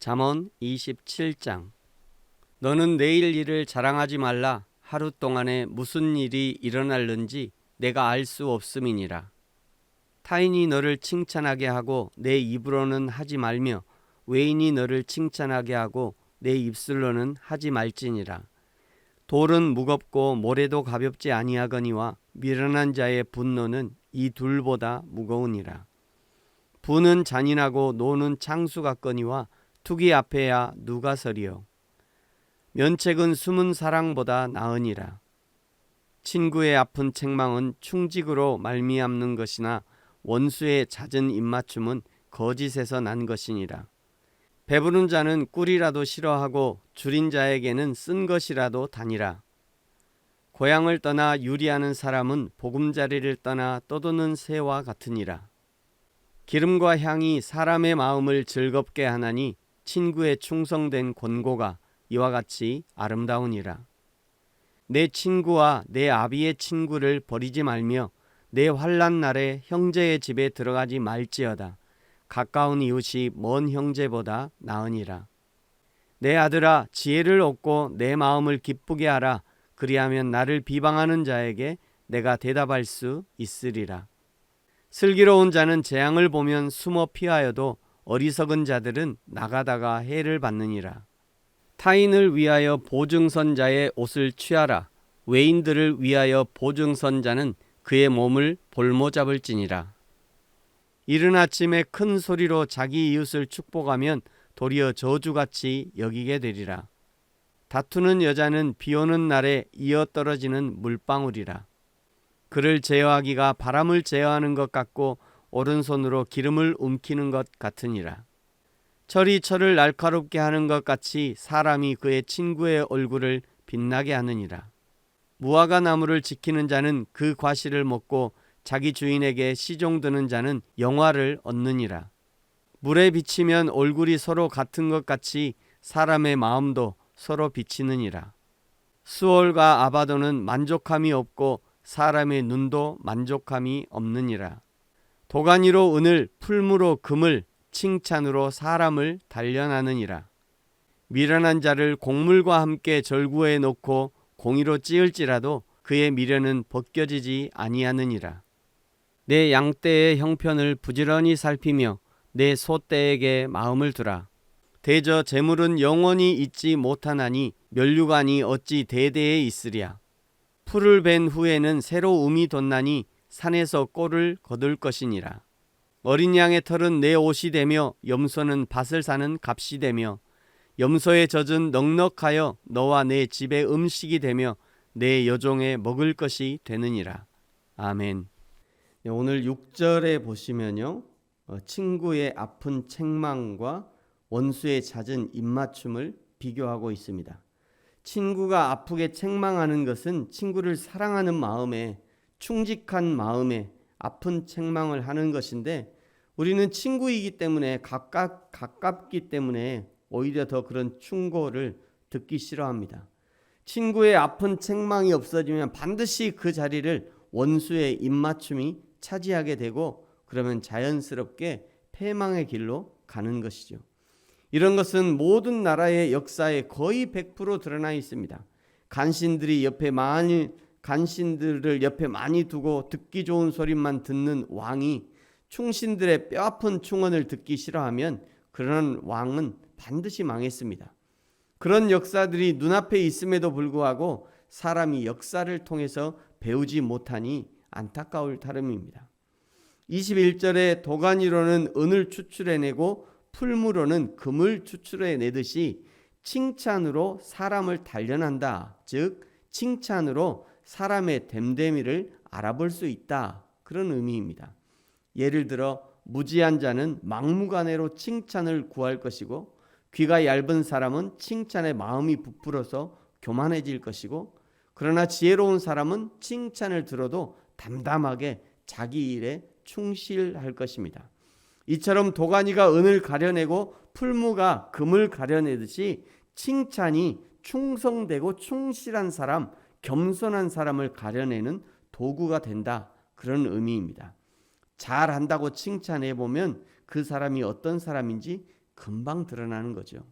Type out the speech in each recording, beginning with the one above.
잠언 27장. 너는 내일 일을 자랑하지 말라. 하루 동안에 무슨 일이 일어날는지 내가 알 수 없음이니라. 타인이 너를 칭찬하게 하고 내 입으로는 하지 말며 외인이 너를 칭찬하게 하고 내 입술로는 하지 말지니라. 돌은 무겁고 모래도 가볍지 아니하거니와 미련한 자의 분노는 이 둘보다 무거우니라. 부는 잔인하고 노는 창수 같거니와 투기 앞에야 누가 서리요? 면책은 숨은 사랑보다 나으니라. 친구의 아픈 책망은 충직으로 말미암는 것이나 원수의 잦은 입맞춤은 거짓에서 난 것이니라. 배부른 자는 꿀이라도 싫어하고 줄인 자에게는 쓴 것이라도 다니라. 고향을 떠나 유리하는 사람은 보금자리를 떠나 떠도는 새와 같으니라. 기름과 향이 사람의 마음을 즐겁게 하나니 친구의 충성된 권고가 이와 같이 아름다우니라. 내 친구와 내 아비의 친구를 버리지 말며 내 환란 날에 형제의 집에 들어가지 말지어다. 가까운 이웃이 먼 형제보다 나으니라. 내 아들아 지혜를 얻고 내 마음을 기쁘게 하라. 그리하면 나를 비방하는 자에게 내가 대답할 수 있으리라. 슬기로운 자는 재앙을 보면 숨어 피하여도 어리석은 자들은 나가다가 해를 받느니라. 타인을 위하여 보증선 자의 옷을 취하라. 외인들을 위하여 보증선 자는 그의 몸을 볼모 잡을지니라. 이른 아침에 큰 소리로 자기 이웃을 축복하면 도리어 저주같이 여기게 되리라. 다투는 여자는 비 오는 날에 이어 떨어지는 물방울이라. 그를 제어하기가 바람을 제어하는 것 같고 오른손으로 기름을 움키는 것 같으니라. 철이 철을 날카롭게 하는 것 같이 사람이 그의 친구의 얼굴을 빛나게 하느니라. 무화과 나무를 지키는 자는 그 과실을 먹고 자기 주인에게 시종드는 자는 영화를 얻느니라. 물에 비치면 얼굴이 서로 같은 것 같이 사람의 마음도 서로 비치느니라. 수월과 아바도는 만족함이 없고 사람의 눈도 만족함이 없느니라. 도가니로 은을 풀무로 금을 칭찬으로 사람을 단련하느니라. 미련한 자를 곡물과 함께 절구해 놓고 공의로 찌을지라도 그의 미련은 벗겨지지 아니하느니라. 내 양떼의 형편을 부지런히 살피며 내 소떼에게 마음을 두라. 대저 재물은 영원히 있지 못하나니 멸류관이 어찌 대대에 있으랴. 풀을 벤 후에는 새로 um이 돋나니 산에서 꼴을 거둘 것이니라. 어린 양의 털은 내 옷이 되며 염소는 밭을 사는 값이 되며 염소의 젖은 넉넉하여 너와 내 집의 음식이 되며 내 여종의 먹을 것이 되느니라. 아멘. 네, 오늘 6절에 보시면요. 어, 친구의 아픈 책망과 원수의 잦은 입맞춤을 비교하고 있습니다. 친구가 아프게 책망하는 것은 친구를 사랑하는 마음에 충직한 마음에 아픈 책망을 하는 것인데 우리는 친구이기 때문에 가깝 가깝기 때문에 오히려 더 그런 충고를 듣기 싫어합니다. 친구의 아픈 책망이 없어지면 반드시 그 자리를 원수의 입맞춤이 차지하게 되고 그러면 자연스럽게 패망의 길로 가는 것이죠. 이런 것은 모든 나라의 역사에 거의 100% 드러나 있습니다. 간신들이 옆에 많이 간신들을 옆에 많이 두고 듣기 좋은 소리만 듣는 왕이 충신들의 뼈아픈 충언을 듣기 싫어하면 그런 왕은 반드시 망했습니다. 그런 역사들이 눈앞에 있음에도 불구하고 사람이 역사를 통해서 배우지 못하니 안타까울 따름입니다. 21절에 도가니로는 은을 추출해내고 풀무로는 금을 추출해내듯이 칭찬으로 사람을 단련한다. 즉 칭찬으로 사람의 됨됨이를 알아볼 수 있다. 그런 의미입니다. 예를 들어 무지한 자는 막무가내로 칭찬을 구할 것이고 귀가 얇은 사람은 칭찬에 마음이 부풀어서 교만해질 것이고 그러나 지혜로운 사람은 칭찬을 들어도 담담하게 자기 일에 충실할 것입니다. 이처럼 도가니가 은을 가려내고 풀무가 금을 가려내듯이 칭찬이 충성되고 충실한 사람, 겸손한 사람을 가려내는 도구가 된다. 그런 의미입니다. 잘한다고 칭찬해 보면 그 사람이 어떤 사람인지 금방 드러나는 거죠.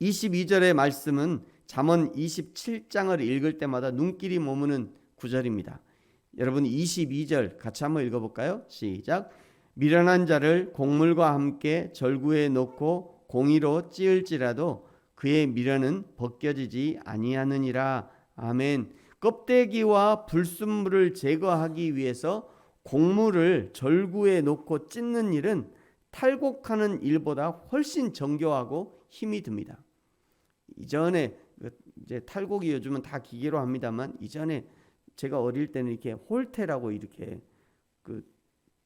22절의 말씀은 잠언 27장을 읽을 때마다 눈길이 머무는 구절입니다. 여러분 22절 같이 한번 읽어 볼까요? 시작. 미련한 자를 곡물과 함께 절구에 놓고 공의로 찌을지라도 그의 미련은 벗겨지지 아니하느니라. 아멘. 껍데기와 불순물을 제거하기 위해서 곡물을 절구에 놓고 찢는 일은 탈곡하는 일보다 훨씬 정교하고 힘이 듭니다. 이전에 그 이제 탈곡이 요즘은 다 기계로 합니다만 이전에 제가 어릴 때는 이렇게 홀테라고 이렇게 그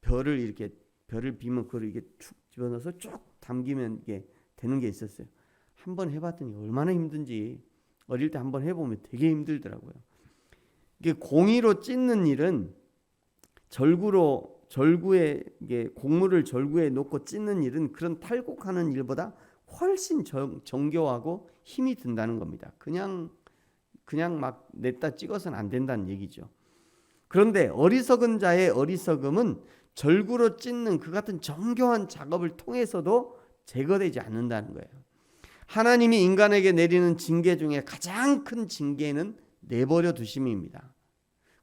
별을 이렇게 별을 비면 그걸 이렇게 툭 집어넣어서 쭉 담기면 이게 되는 게 있었어요. 한번 해봤더니 얼마나 힘든지 어릴 때 한번 해보면 되게 힘들더라고요. 이게 공이로 찢는 일은 절구로 절구에 이게 곡물을 절구에 놓고 찢는 일은 그런 탈곡하는 일보다 훨씬 정, 정교하고 힘이 든다는 겁니다. 그냥 그냥 막 냈다 찍어서는 안 된다는 얘기죠. 그런데 어리석은 자의 어리석음은 절구로 찢는 그 같은 정교한 작업을 통해서도 제거되지 않는다는 거예요. 하나님이 인간에게 내리는 징계 중에 가장 큰 징계는 내버려 두심입니다.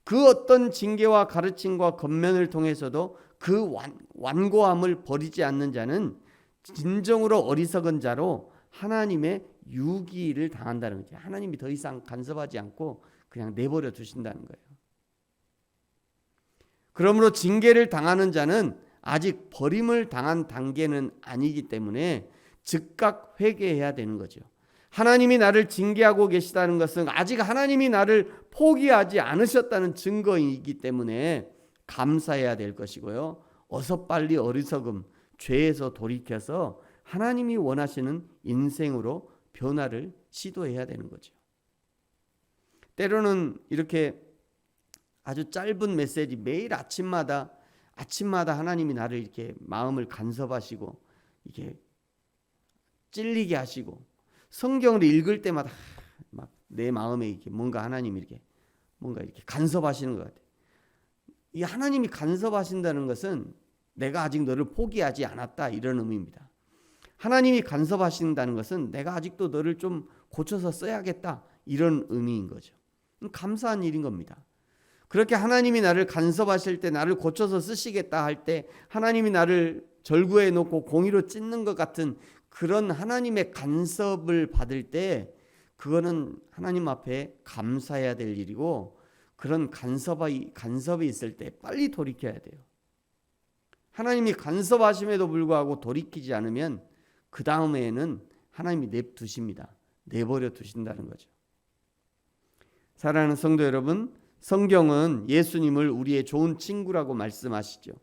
그 어떤 징계와 가르침과 겉면을 통해서도 그 완, 완고함을 버리지 않는 자는 진정으로 어리석은 자로 하나님의 유기를 당한다는 거죠. 하나님이 더 이상 간섭하지 않고 그냥 내버려 두신다는 거예요. 그러므로 징계를 당하는 자는 아직 버림을 당한 단계는 아니기 때문에 즉각 회개해야 되는 거죠. 하나님이 나를 징계하고 계시다는 것은 아직 하나님이 나를 포기하지 않으셨다는 증거이기 때문에 감사해야 될 것이고요. 어서 빨리 어리석음, 죄에서 돌이켜서 하나님이 원하시는 인생으로 변화를 시도해야 되는 거죠. 때로는 이렇게 아주 짧은 메시지 매일 아침마다 아침마다 하나님이 나를 이렇게 마음을 간섭하시고 이게 찔리게 하시고 성경을 읽을 때마다 막 내 마음에 이렇게 뭔가 하나님이 이렇게 뭔가 이렇게 간섭하시는 것 같아요. 이 하나님이 간섭하신다는 것은 내가 아직 너를 포기하지 않았다 이런 의미입니다. 하나님이 간섭하신다는 것은 내가 아직도 너를 좀 고쳐서 써야겠다 이런 의미인 거죠. 감사한 일인 겁니다. 그렇게 하나님이 나를 간섭하실 때 나를 고쳐서 쓰시겠다 할 때 하나님이 나를 절구해 놓고 공의로 찢는 것 같은 그런 하나님의 간섭을 받을 때 그거는 하나님 앞에 감사해야 될 일이고 그런 간섭이 간섭이 있을 때 빨리 돌이켜야 돼요. 하나님이 간섭하심에도 불구하고 돌이키지 않으면 그 다음에는 하나님이 냅두십니다. 내버려 두신다는 거죠. 사랑하는 성도 여러분, 성경은 예수님을 우리의 좋은 친구라고 말씀하시죠.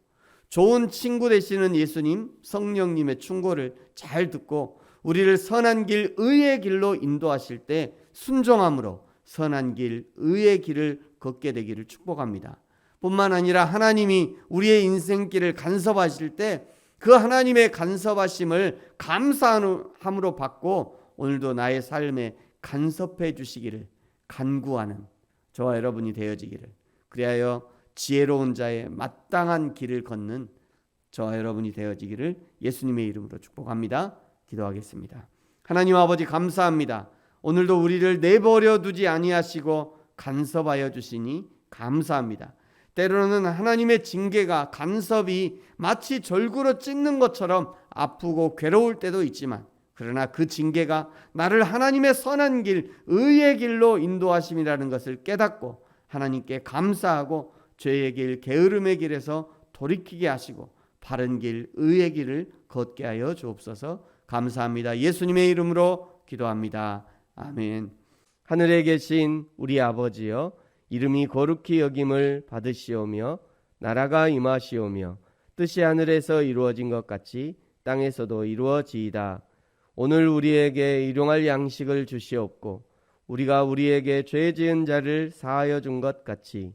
좋은 친구 되시는 예수님, 성령님의 충고를 잘 듣고 우리를 선한 길, 의의 길로 인도하실 때 순종함으로 선한 길, 의의 길을 걷게 되기를 축복합니다. 뿐만 아니라 하나님이 우리의 인생길을 간섭하실 때 그 하나님의 간섭하심을 감사함으로 받고 오늘도 나의 삶에 간섭해 주시기를 간구하는 저와 여러분이 되어지기를 그리하여 지혜로운 자의 마땅한 길을 걷는 저와 여러분이 되어지기를 예수님의 이름으로 축복합니다. 기도하겠습니다. 하나님 아버지 감사합니다. 오늘도 우리를 내버려 두지 아니하시고 간섭하여 주시니 감사합니다. 때로는 하나님의 징계가 간섭이 마치 절구로 찢는 것처럼 아프고 괴로울 때도 있지만 그러나 그 징계가 나를 하나님의 선한 길, 의의 길로 인도하심이라는 것을 깨닫고 하나님께 감사하고 죄의 길, 게으름의 길에서 돌이키게 하시고 바른 길, 의의 길을 걷게 하여 주옵소서. 감사합니다. 예수님의 이름으로 기도합니다. 아멘. 하늘에 계신 우리 아버지여 이름이 거룩히 여김을 받으시오며 나라가 임하시오며 뜻이 하늘에서 이루어진 것 같이 땅에서도 이루어지이다. 오늘 우리에게 일용할 양식을 주시옵고 우리가 우리에게 죄 지은 자를 사하여 준 것 같이